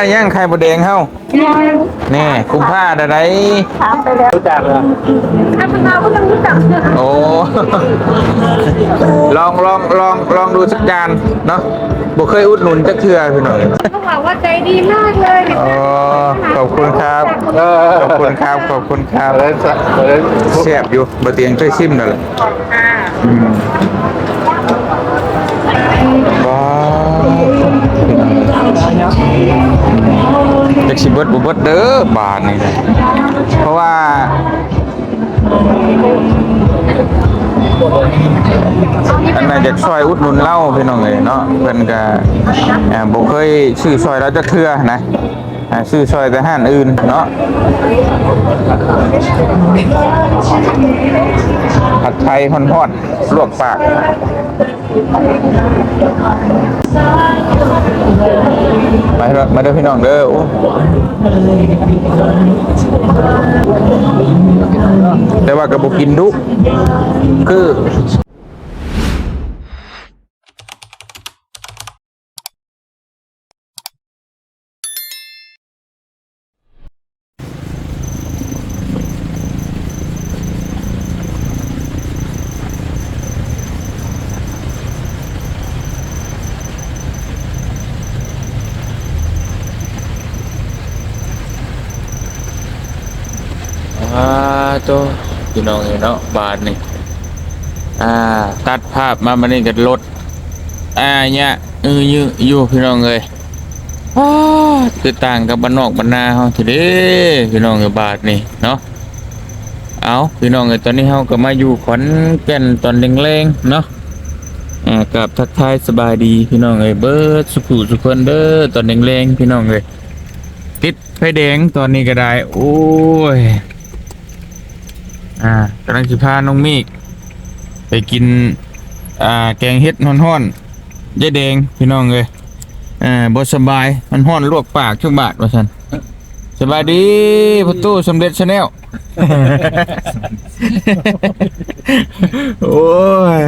ย่างไข่บดแดงเฮานี่คุ้มผ้าได้ไรถามไปแล้วรู้จักเหรอถ้าเป็นเราก็ยังรู้จักเนี่ยโอ้ ลองลองลองลองดูสักจานเนาะบ่เคยอุดหนุนจักเทื่อพี่น้องเขาบอกว่าใจดีมากเลยอ๋อขอบคุณครับเออขอบคุณครับ ขอบคุณครับเล่นสักเล่นแซ่บอยู่บ่เตียงช่วยชิมหน่อยละอืมว้าวจั กสิเบิดบ่เบิดเด้อบาทนี่เพราะว่าอันนั้นจากซอยอุดหนุนเล่าพี่น้องเลยเนาะเพิ่นก็อ่าบ่เคยซื้อซอยแล้วจะเทื่อนะ ซื้อซอยแต่ห้านอื่นเนาะผัดไทยฮอนๆลวกปากมาด้มาเด้อพี่น้องเด้อแต่ว่าก็บ่กินดุคือ อ่า ตัวพี่น้องเนาะบาทนี่อ่า ตัดภาพมามันนี่กับรถอ่าเนี่ยเอออยู่อยู่พี่น้องเลยว้คือต่างกับบ้านนอกบ้านนาเฮาทีเด้พี่น้องเอ้ยบาทนี่เนาะเอาพี่น้องเอ้ยตอนนี้เฮาก็มาอยู่ขอนแก่นตอนแรงๆเนาะอ่ากับทักทายสบายดีพี่น้องเอยเบิร์ดสุขุสุขคนเด้อตอนแรงๆพี่น้องเอยติดไฟแดงตอนนี้ก็ได้ โอ้ย อ่ากำลังสิพาน้องมีกไปกิน อ่า แกงเห็ดฮ้อนๆยายแดงพี่น้องเลยอ่าบ่สบายมันฮ้อนลวกปากช่วงบาทว่าซั่นสบายดีพ่อตู้สำเร็จชาแนล โอ้ย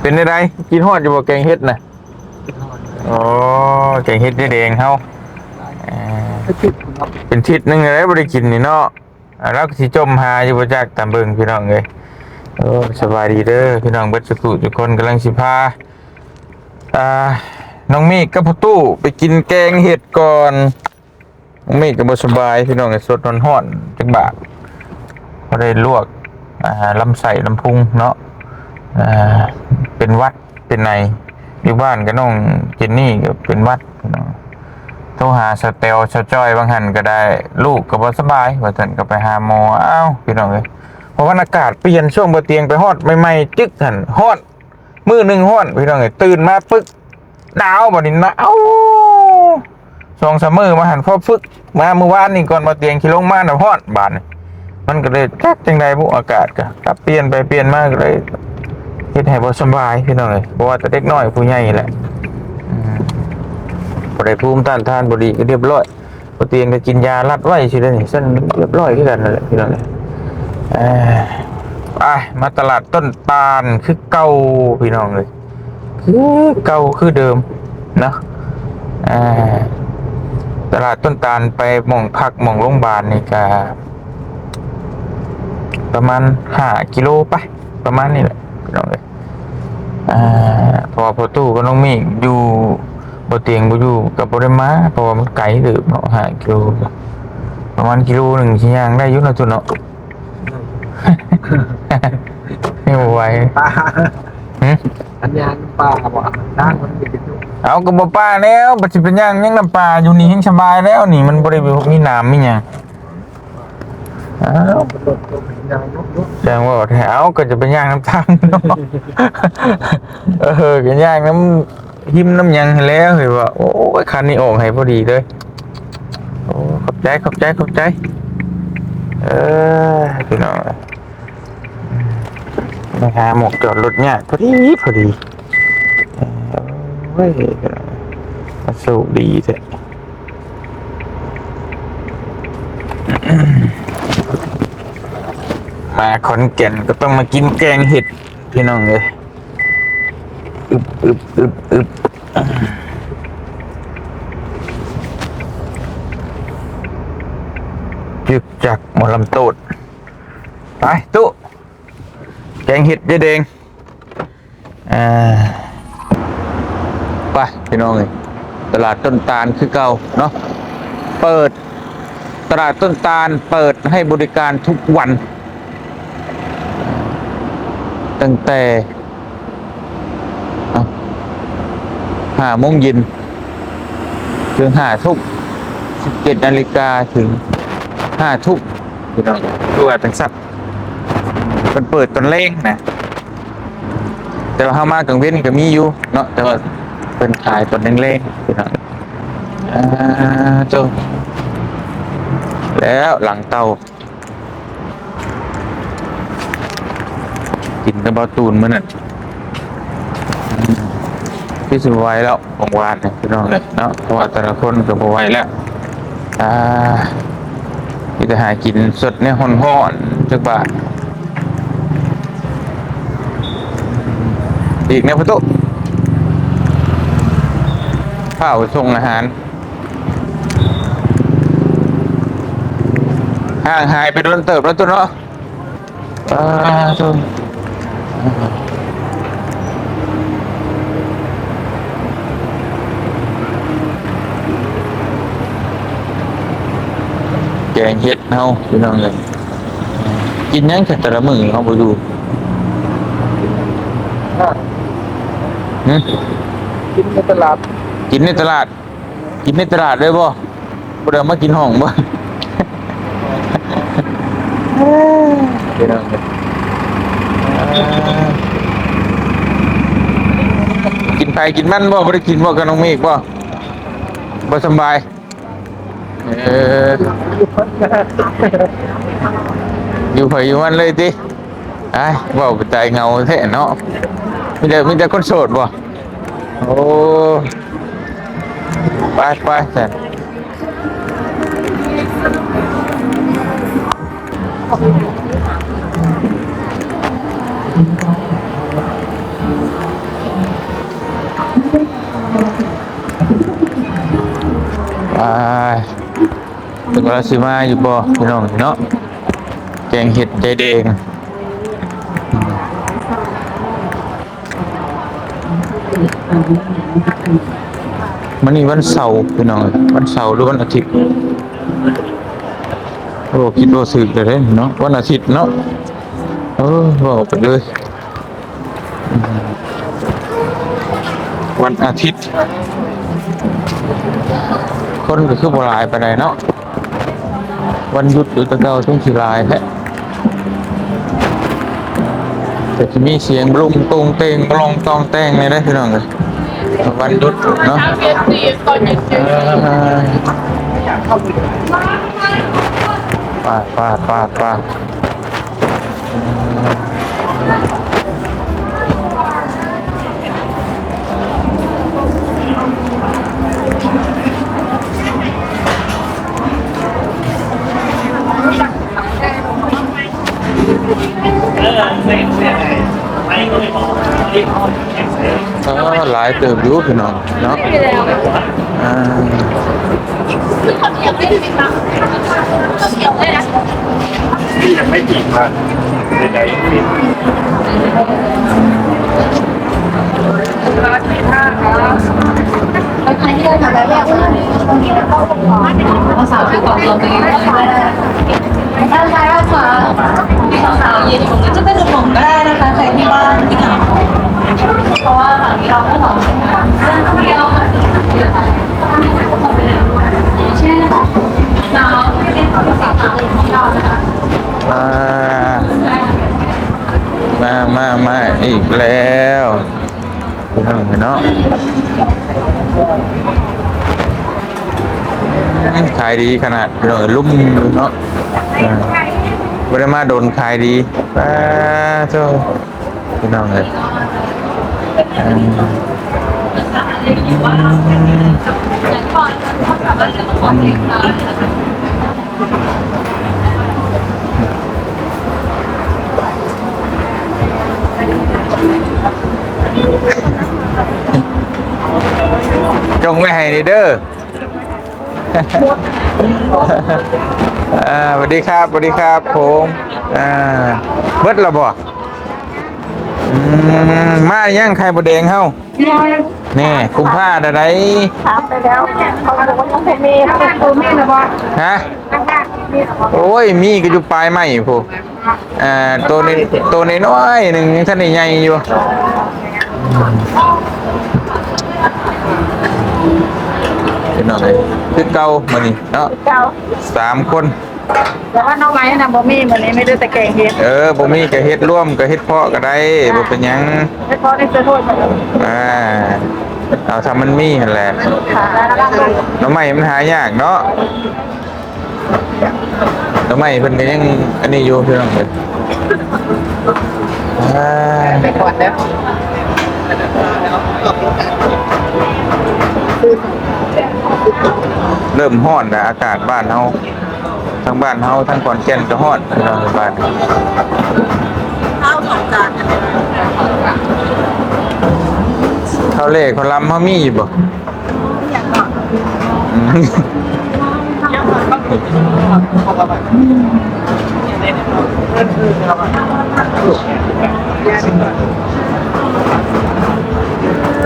เป็นได้ไรกินฮอดอยู่บ่แกงเห็ดน่ะโอ้แกงเห็ดยายแดงเฮาอ่า เป็นทิศหนึงเลยบ่ได้กินนี่เนาะอ่าแล้วก็สิจมหาอยู่บ่จักตามเบิ่งพี่น้องเอ้ยโอ้สบายดีเด้อพี่น้องเบิดสุขุทุกคนกำลังสิพาอ่าน้องมฆกับพ่อตู้ไปกินแกงเห็ดก่อนน้องมฆก็บ่สบายพี่น้องก็สดร้อนจักบาทบ่ได้ลวกอ่าลำไส้ลำพุงเนาะอ่าเป็นวัดเป็นในอยู่บ้านก็น้องเจนนี่ก็เป็นวัดพี่น้อง โทรหาสเตลชจ้อยบางหันก็ได้ ลูกก็บ่สบายว่าท่านก็ไปหาหมออ้าวพี่น้องเอ้ยเพราะว่าอากาศเปลี่ยนช่วงบ่เตียงไปฮอดใหม่ๆจึกหันฮอดมือหนึ่งฮอดพี่น้องเอ้ยตื่นมาปึ๊กหนาวบ่นี่หนาวสองสามมือมาหันพอฟึกมาเมื่อวานนี่ก่อนมาเตียงขี่ลงมาน่ะฮอดบาดนี่มันก็เลยจักจังไดบุอากาศก็กลับเปลี่ยนไปเปลี่ยนมาก็เลยเฮ็ดให้บ่สบายพี่น้องเอ้ยเพราะว่าแต่เด็กน้อยผู้ใหญ่แหละ พอได้ภูมิต้านทานบดีก็เรียบร้อยพอเตียงก็กินยาลัดไว้สิได้นี่เส้นเรียบร้อยขึ้นกันนั่นแหละพี่น้องเลยเอ้ยไปมาตลาดต้นตาลคือเก่าพี่น้องเลยคือเก่าคือเดิมนะตลาดต้นตาลไปหม่องพักหม่องโรงพยาบาลนี่ก็ประมาณห้ากิโลไปประมาณนี้แหละพี่น้องเลยอ่าพระว่าพอตู้ก็ต้องมีอยู่ บนเตียงบ่อยู่กับบริมาเพราะว่ามันไกลถึงเนาะห้ากิโลประมาณกิโลหนึ่งชิ้นย่างได้อยุ่นะตัวเนาะไม่ไหวป้าหึอันยางป้าบอกด้านมันมีอยู่เอากระบป้าแล้วปัจจุบันย่างยังน้ำปลาอยู่นี่ยังสบายแล้วนี่มันบริมีน้ำมีหยังอ้าวมันลดลงยางลดลดแสดงว่าแถวก็จะเป็นย่างน้ำทางเนาะเออกันย่างน้ำ หิ้มน้ำยังให้แล้วเห็นว่าโอ้ยคันนี้ออกให้พอดีเลยโอ้ขอบใจขอบใจขอบใจ เออพี่น้องนะฮะหมกจอดรถเนี่ยพอดีพอดีเออเว้ยมาสูบดีเถอะมาขอนแก่นก็ต้องมากินแกงเห็ดพี่น้องเลย อึบอึบอึบอึบจึกจักหมอลำโตดไปตุ๊แกงเห็ดยายแดงอ่าไปพี่น้องเลยตลาดต้นตาลคือเก่าเนาะเปิดตลาดต้นตาลเปิดให้บริการทุกวัน ตั้งแต่เอ้า ห้าโมงเย็นถึงห้าทุ่มสิบเจ็ดนาฬิกาถึงห้าทุ่มพี่น้องดูว่าตั้งสักมันเปิดตอนเล่งนะแต่ว่าเข้ามากลางเว้นก็มีอยู่เนาะแต่ว่าเป็นขายตอนเล่งๆพี่น้องอ่าจ้าแล้วหลังเตากินกระเบาตูนมันน่ะอืม พี่สุไหวแล้วของวานเนี่ยพี่น้องเลยเนาะเพราะว่าแต่ละคนก็บไหวแล้วอ่าพี่จะหากินสดเนี่ยห่อนจักบาทอีกเนี่ยพ่อตุ๊ข้าวส่งอาหารห่างหายไปโดนเติบแล้วตัวเนาะอ่าตัวแกง เห็ดเฮาพี่น้องเลยกินหยังแค่แต่ละมื้อเฮาบ่อยู่หึกินในตลาด กินในตลาด กินในตลาดเลยบ่บ่ได้เอามากินห้องบ่พี่น้องเลยกินไปกินมันบ่บ่ได้กินบ่กับน้องเมฆบ่บ่สำบายเอออยู่ไผอยู่มันเลยติไอ้เว้าไปใจเงาแท้เนาะมีแต่มีแต่คนโสดบ่โอ้ไปไปแซ่ไป ถึงเวลาสิมาอยู่บ่พี่น้องเนาะแกงเห็ดใจแดงมันนี่วันเสาร์พี่น้องวันเสาร์หรือวันอาทิตย์โอ้คิดว่าสึกเลยเด้เนาะวันอาทิตย์เนาะเออบอกไปเลย วันอาทิตย์ คนก็คือบ่หลายไปไหนเนาะ วันหยุดอยู่ตะเกาช่วงขี่ลายแท้แต่จะมีเสียงบลุงตรงเตงบลองตองแตงในได้พี่น้องเลยวันหยุดเนาะป้าป้าป้าป้า เออหลายเติบอยู่พี่น้องเนาะอ่าที่ยังไม่กินมาใดๆกินสาวคือความเราตัวเองด้านซ้ายด้านขวา สาวยืนอยู่ตรงนี้จะเป็นหนุ่มก็ได้นะคะใครที่บ้านที่เหงาเพราะว่าฝั่งนี้เราก็สองเรื่องเที่ยวเช่นสาวเป็นภาษาวของเรานะคะมามามาอีกแล้วพี่น้องเนาะขายดีขนาดพี่น้องลุ่มเนาะ บริมาโดนขายดีป้าเจ้าพี่น้องเลยจงไม่ให้เด้อ อ่าสวัสดีครับสวัสดีครับผมอ่าเบิดและบ่อืมมายังไข่บดแดงเฮานี่กุมผ้าใดถามไปแล้วเขาบอกว่ายังเป็นเมย์เป็นตัวเมย์นะบอสๆฮะข้างๆมีสองโอ้ยมีก็อยู่ปลายไม้พูอ่าตัวนี้ตัวนี้น้อยหนึ่งยังท่านได้ใหญ่อยู่ นน้องไงคือเก่ามานี่เนาะเจ้าสามคน แต่ว่าน้องไม้นะบ่มีมันนี้ไม่ได้แต่แกงเห็ดเออบ่มีก็เฮ็ดร่วมก็เฮ็ดเพาะก็ได้บ่เป็นหยังไม่พอได้จะโทษมันอ่าเอาทำมันมีหั่นแหละค่ะหน้องใหม่มันหายากเนาะหน้องใหม่เพิ่นก็ยังอันนี้อยู่พี่น้องเพิ่นอ่า ไปก่อนแล้ว เริ่มร้อนแล้วอากาศบ้านเฮาทั้งบ้านเฮาทั้งขอนแก่นก็ร้อนพี่น้องบ้านข้าวสองจานข้าวเล่ข้าวลำเฮามีอยู่บ่อืม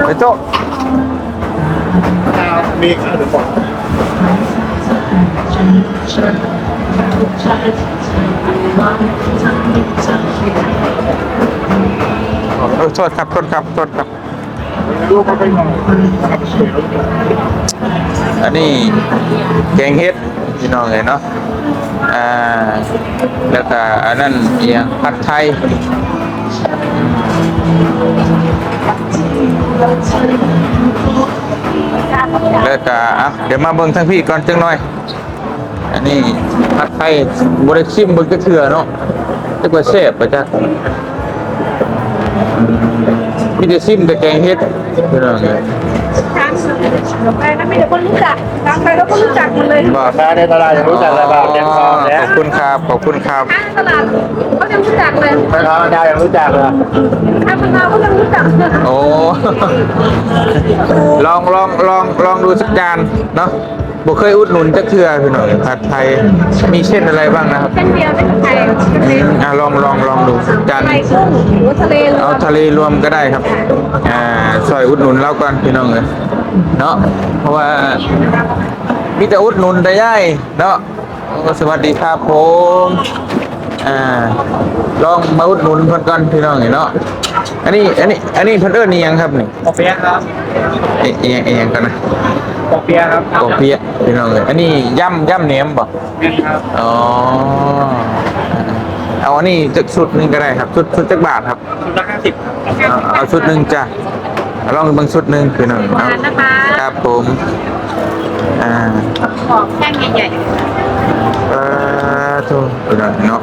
ไปโต๊ะมีข้าวหรือเปล่า เออโทษครับโทษครับโทษครับ อันนี้แกงเฮ็ดพี่น้องเลยเนาะ อ่า แล้วก็อันนั้นเอียงผัดไทย แล้วก็อะเดี๋ยวมาเบิ่งทั้งพี่ก่อนจังหน่อย อันนี้ผัดไทยบริซิมเบิ่งก็เถื่อเนาะจักว่าแซ่บปะจ๊ะมีแต่ซิมแต่แกงเฮ็ดพี่น้องเลยทางไปนะมีแต่คนรู้จักทางไปแล้วก็รู้จักหมดเลยบอกค้าในตลาดยังรู้จักระบาดแดงทองแล้วขอบคุณครับขอบคุณครับทางตลาดเขายังรู้จักเลยแม่ค้าดาวยังรู้จักเลยทางมะนาวก็ยังรู้จักโอ้ ลองลองลองลองดูสักจานเนาะบ่เคยอุดหนุนจักเทื่อพี่หน่อยผัดไทยมีเช่นอะไรบ้างนะครับเส้นเดียวไม่ไทยอืมอะลองลองลองดูสักจานไทยกุ้งหรือทะเลรวเอามทะเลรวมก็ได้ครับอ่าซอยอุดหนุนเราก่อนพี่น้องเลยเนาะเพราะว่ามีแต่อุดหนุนแต่ย่ายเนาะโอ้สวัสดีครับผม อ่าลองมาอุดหนุนเพิ่นก่อนพี่น้องเนาะอันนี้อันนี้อันนี้เพิ่นเอิ้นนี่ยังครับนี่ปอเปี๊ยะครับเอ๊ะเอียงเอียงกันนะปอเปี๊ยะครับโกเปียะพี่น้องเลยอันนี้ย่ำย่ำเนียมบ่นี่ครับอ๋อเอาอันนี้จักชุดหนึงก็ได้ครับชุดชุดจักบาทครับชุดละห้าสิบเอาเอาชุดหนึงจ้ะเอาลองดูเบางชุดหนึงพี่น้องเอาครับผมอ่า ของแท่งใหญ่เออโทษพี่น้องเนาะ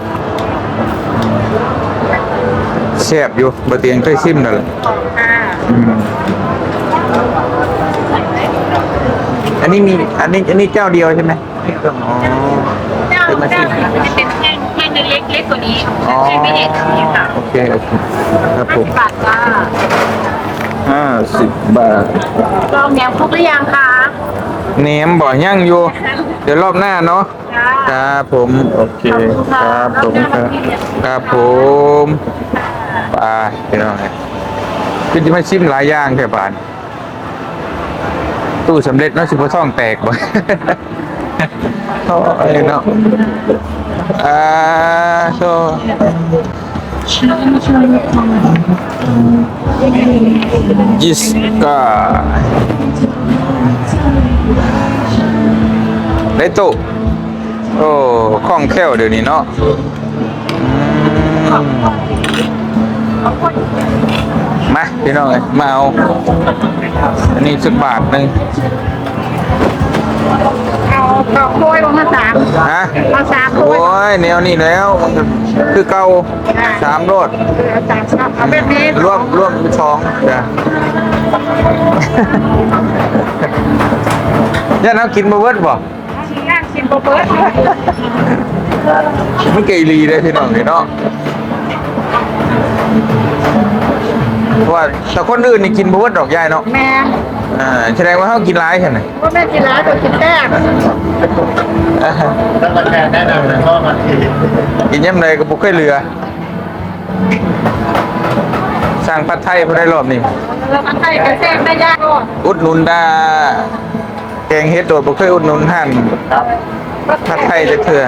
แซ่บอยู่บะเตียงเคยซิมนั่นแหละๆของค่ะอืมอันนี้มีอันนี้อันนี้เจ้าเดียวใช่ไหมอ๋อ เจ้าเจ้าสีมันจะเป็นแท่งแท่งเล็กๆเล็กกว่านี้อ๋อ แท่งไม่ใหญ่แบบนี้ค่ะโอเคโอเคครับผมบาทจ้าห้าสิบบาทลองแหนมครบหรือยังคะเนมบ่ย่างอยู่ เดี๋ยวรอบหน้าเนาะ จ้า ครับผม โอเคครับผม ครับครับผม ไปพี่น้องคือจะมาชิมหลายอย่างแค่บานตู้สำเร็จเนาะสิบ่ท่องแตกบ่โอ้ยเนาะอ่าโซยิสกาได้ตู้โอ้คล่องแคล่วเดี๋ยวนี้เนาะ มมาพี่น้องเอ้ยมาเอาอันนี้สักบาทหนึ่งเอากรอบโคยลงมาสามฮะเอาสามโคโอ้ยยแนวนี้แล้วมันก็คือเก่าสามโลดเอาสามครับเอาแบบนี้รวมรวมเป็นสองจ้ะ ย่าน้ำกินมาเวิร์ดบ่ชิ้นแรกชิ้นโปรเปิร์มันเกลีเลยพี่น้องเนาะ เพราะว่าแต่คนอื่นนี่กินบ่เบิดดอกยายเนาะแม่อ่าแสดงว่าเฮากินหลายใช่ไหมว่าแม่กินร้านตัวกินแต้มแล้วก็แทนแนะนำนะก็มาทีกินยำใดก็บ่เคยเหลือ สร้างผัดไทยบ่ได้รอบนี้แล้วมันไทยกระเซ็นได้ยากก่อนอุดหนุนดาแกงเฮ็ดโดดบ่เคยอุดหนุนท่านครับผัดไทยจักเทื่อ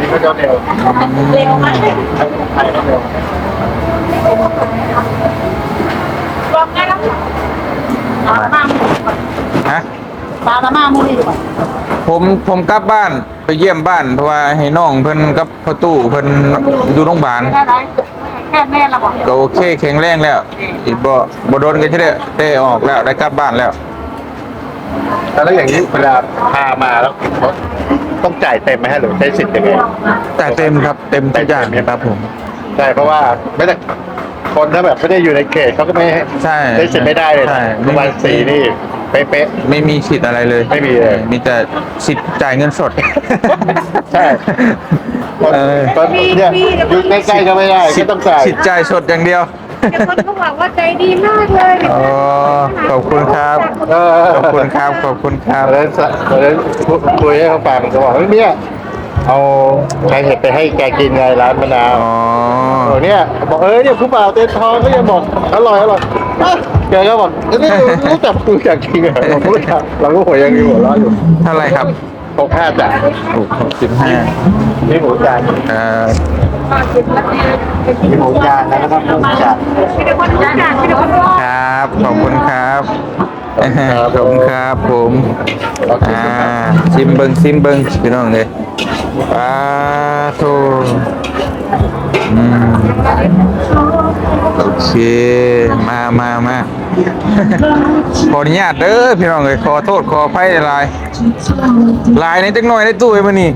นี่ก็จะเร็วเร็วมากไทยก็เร็วบอกไงนะปลาละมาฮะปลาละมามือนี่ก่อนผมผมกลับบ้านไปเยี่ยมบ้านเพราะว่าให้น้องเพิ่นกับพ่อตู้เพิ่นอยู่โรงพยาบาลได้ไหมแค่แม่ละบอกก็โอเคแข็งแรงแล้วอีกบ่บ่โดนกันจะได้ได้ออกแล้วได้กลับบ้านแล้วแล้วอย่างนี้เวลาพามาแล้ว ต้องจ่ายเต็มไหมฮะหรือใช้สิทธิ์ยังไงแต่เต็มครับเต็มทุกอย่างครับผม ใช่เพราะว่าไม่ได้คนถ้าแบบไม่ได้อยู่ในเขตเขาก็ไม่ให้ใช่ได้สิทธิ์ไม่ได้เลยใช่ นะวันสีนี่เป๊ะ ไม่มีสิทธิ์อะไรเลยไม่มีเลย มีแต่สิทธิ์จ่ายเงินสด ๆใช่คนเออ คนเนี่ยอยู่ใกล้ๆก็ไม่ได้ก็ต้องจ่ายสิทธิ์จ่ายสดอย่างเดียว แต่คนเขาบอกว่าใจดีมากเลยอ๋อขอบคุณครับ เออขอบคุณครับ ขอบคุณครับ ตอนนั้นตอนนั้นคุยให้เขาฟังเขาบอกเฮ้ยเนี่ยเอาใครเห็ดไปให้แกกินไงร้านมะนาวอ๋อบอกเนี่ยบอกเออเนี่ยผู้บ่าวเต้นทองก็ยังบอกอร่อยอร่อยอะแกก็บอกเอ้ยนี่รู้จักกูอยากกินเหรอบอกรู้จักเราก็หัวยังมีหัวเราะอยู่เท่าไหร่ครับ หกห้าจ้ะหกสิบห้านี่หมูจานเอ่อนี่หมูจานนะครับหมูจานมีแต่คนรู้จักมีแต่คนรู้ครับขอบคุณครับขอบคุณครับผมอ่าซิมเบิงซิมเบิงพี่น้องเลยปาโท อืมโอเค มามามาขออนุญาตเด้อพี่น้องเลยขอโทษขออภัยหลายลายในจักหน่อยในตู้ไอ้มันนี่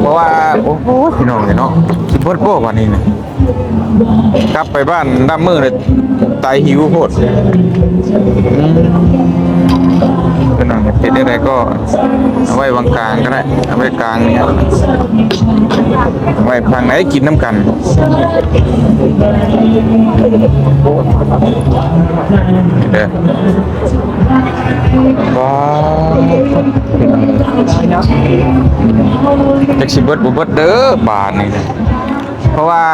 เพราะว่าโอ้โหพี่น้องเลยเนาะคิดเบิดโป้วันนี้นี่ยกลับไปบ้านด้ามือเลยตายหิวโพดอืมพี่น้ อะไรก็เอาไว้วางกลางก็ได้เอาไว้กลางเนี่ยไว้ทางไหนกินน้ำกันเด้อว้าวจักสิเบิร์ดบ่เบิร์ดเด้อบาทนี่เพราะว่า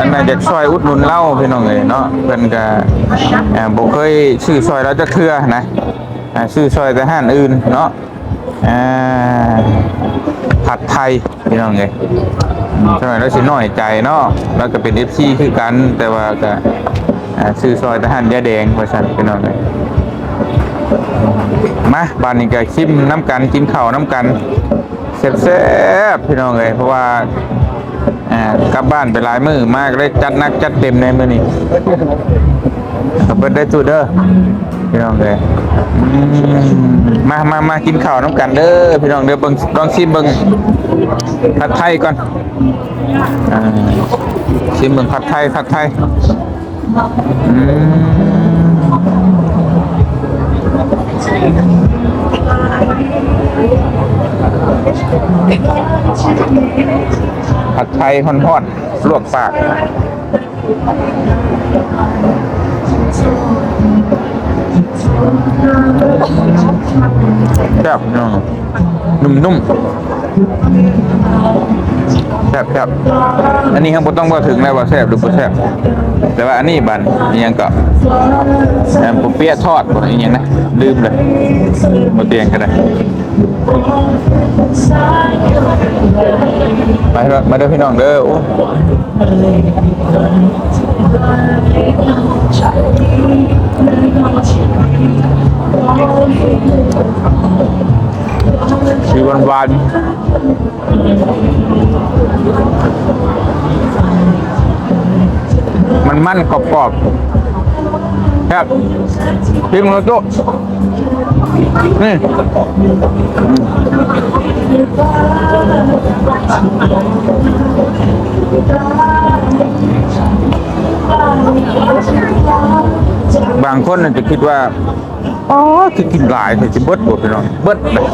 อันน่ะจากซอยอุดหนุนเล้าพี่น้องเอ้ยเนาะเพิ่นก็อ่าบ่เคยซื้อซอยเราจักเทื่อนะอ่าซื้อซอยแต่ห้านอื่นเนาะอ่าผัดไทยพี่น้องเอ้ยอืมสมัยเราสิน้อยใจเนาะเราก็เป็น FC คือกันแต่ว่าก็อ่าซื้อซอยแต่ห้านยาแดงว่าซั่นพี่น้องเอ้ยมาบ้านนี้ก็ชิมน้ำกันกินข้าวน้ำกันแซ่บๆพี่น้องเอ้ยเพราะว่า อ่ากลับบ้านไปหลายมือมากเลยจัดนักจัดเต็มในมือนี้ขับเบิดได้ตูเด้อพี่น้องเลยมามามากินข้าวน้ำกันเด้อพี่น้องเด้อเบิ่งลองชิมเบิ่งผัดไทยก่อนอชิมเบิ่งผัดไทยผัดไทยอืม ผัดไทยฮอนๆลวกปาก แซ่บเนาะนุ่มๆแซ่บแซ่บอันนี้ครับบ่ต้องว่าถึงแล้วว่าแซ่บหรือบ่แซ่บแต่ว่าอันนี้บันอิหยังก็แอมผมเปี๊ยะทอดบ่อีหยังนะลืมเลยบ่เตียงก็ได้ มามาด้พี่น้องเด้อโอ้ชีวันวานมันมั่นกรอบๆ ครับพิมพ์โต๊ะนี่บางคนอาจจะคิดว่า อ๋อคือกินหลายแต่จะเบิดบดไปหน่อยเบิดเลย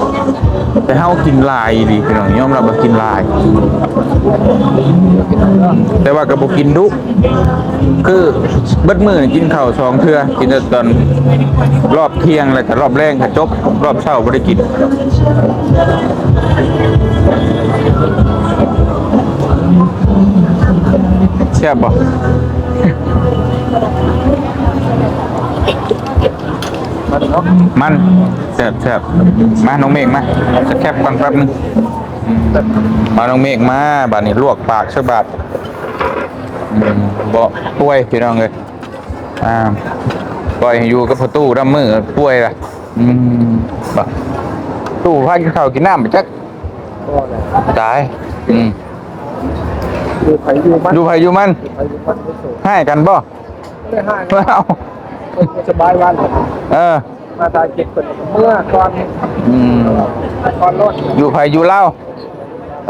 แต่เฮากินลายดีพี่น้องยอมรับว่ากินลาย แต่ว่าก็บ่กินดุคือเบิดมื้อกินข้าวสองเทื่อกินแต่ตอนรอบเที่ยงแล้วก็รอบแรงก็จบรอบเช้าบ่ได้กินแซ่บบ่ มันเนาะมันแซ่บแซ่บมาน้องเมฆมาจะแคบก่อนแป๊บนึงมาน้องเมฆมาบาดนี้ลวกปากสักบาทอืมบ่ป่วยพี่น้องเลยอ่าปล่อยให้อยู่กับประตูดำมือป่วยล่ะอืมบ่ตู้พากินข้าวกินน้ำไปจักก็เลยตายอืมดูไผอยู่มันดูไผอยู่มันไผอยู่มันไม่สูงให้กันบ่ไม่ได้ห้างเอา สบายวันเออ มาตายเก็บเปิดเมื่อก่อนอืมก่อนรถอยู่ไผอยู่เล่า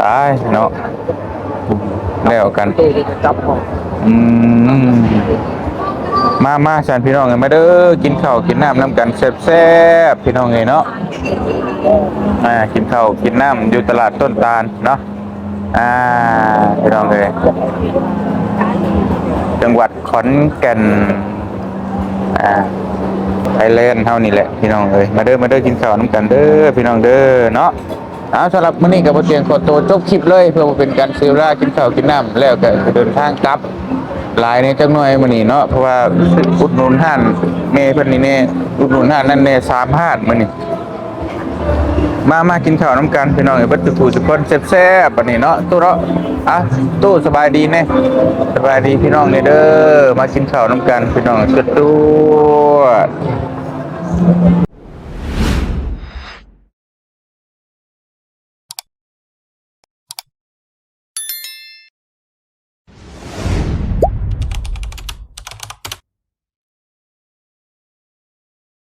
ตายเนาะแล้วกัน ตู้จะจับของอืม มามาฉันพี่น้องเอ้ยมาเด้อกินข้าวกินน้ำน้ำกันแซ่บๆพี่น้องเอ้ยเนาะอ่ากินข้าวกินน้ำอยู่ตลาดต้นตาลเนาะอ่าพี่น้องเอ้ยจังหวัดขอนแก่น อ่าไทยแลนด์เท่านี้แหละพี่น้องเอ้ยมาเด้อมาเด้อกินข้าวน้ำกันเด้อพี่น้องเด้อเนาะเอาสำหรับมื้อนี้กับเสียงขอตัวจบคลิปเลย เพื่อบ่เป็นการเสียเวลากินข้าวกินน้ำแล้วก็เดินทางกลับหลายในจังหน่อยมื้อนี้เนาะเพราะว่าอุดหนุนห้านเมเพิ่นนี่แน่อุดหนุนห้านนั่นแน่สามห้านมื้อนี้ มามากินข้าวน้ำกันพี่น้องเอ้ยบัดทุกผู้ทุกคนแซ่บๆบัดนี้เนาะตู้เนาะอะตู้สบายดีแน่สบายดีพี่น้องเนี่ยเด้อมากินข้าวน้ำกันพี่น้องสุดตัว